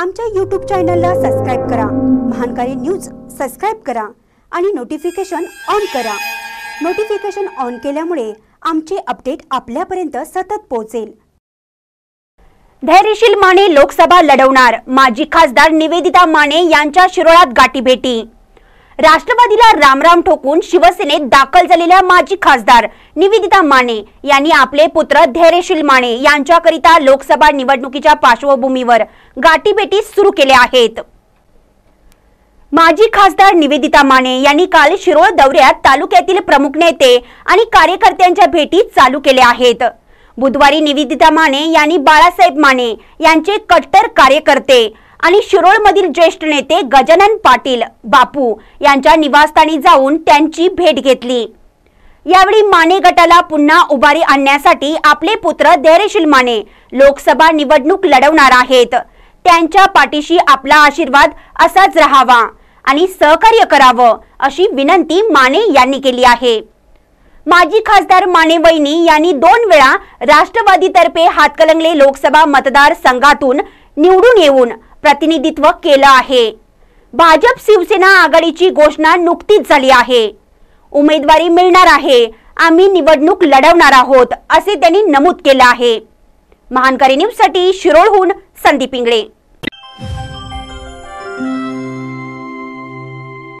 आमच्या यूट्यूब चॅनलला सबस्क्राईब करा. महानकारी न्यूज सबस्क्राईब करा आणि नोटिफिकेशन ऑन करा. नोटिफिकेशन ऑन केल्यामुळे आमचे अपडेट आपल्यापर्यंत सतत पोहोचेल. धैर्यशील माने लोकसभा लढवणार. माजी खासदार निवेदिता माने यांच्या शिरोळात गाठीभेटी राष्ट्रवादीला रामराम ठोकून शिवसेनेत दाखल झालेल्या माजी खासदार निवेदिता माने यांनी आपले पुत्र धैर्यशील माने यांच्याकरिता लोकसभा निवडणुकीच्या पार्श्वभूमीवर गाठीभेटी सुरू केल्या आहेत. माजी खासदार निवेदिता माने यांनी काल शिरोळ दौऱ्यात तालुक्यातील प्रमुख नेते आणि कार्यकर्त्यांच्या भेटी चालू केल्या आहेत. बुधवारी निवेदिता माने यांनी बाळासाहेब माने यांचे कट्टर कार्यकर्ते आणि शिरोळमधील ज्येष्ठ नेते गजानन पाटील बापू यांच्या निवासस्थानी जाऊन त्यांची भेट घेतली. यावेळी माने गटाला पुन्हा उभारी आणण्यासाठी आपले पुत्र धैर्यशील माने लोकसभा निवडणूक लढवणार आहेत. त्यांच्या पाठीशी आपला आशीर्वाद असाच राहावा आणि सहकार्य करावं अशी विनंती माने यांनी केली आहे. माजी खासदार माने वैनी यांनी दोन वेळा राष्ट्रवादीतर्फे हातकलंगले लोकसभा मतदार संघातून निवडून येऊन प्रतिनिधित्व केलं आहे. भाजप शिवसेना आघाडीची घोषणा नुकतीच झाली आहे. उमेदवारी मिळणार आहे. आम्ही निवडणूक लढवणार आहोत असे त्यांनी नमूद केलं आहे. महानकारी न्यूजसाठी शिरोळहून संदीप इंगळे.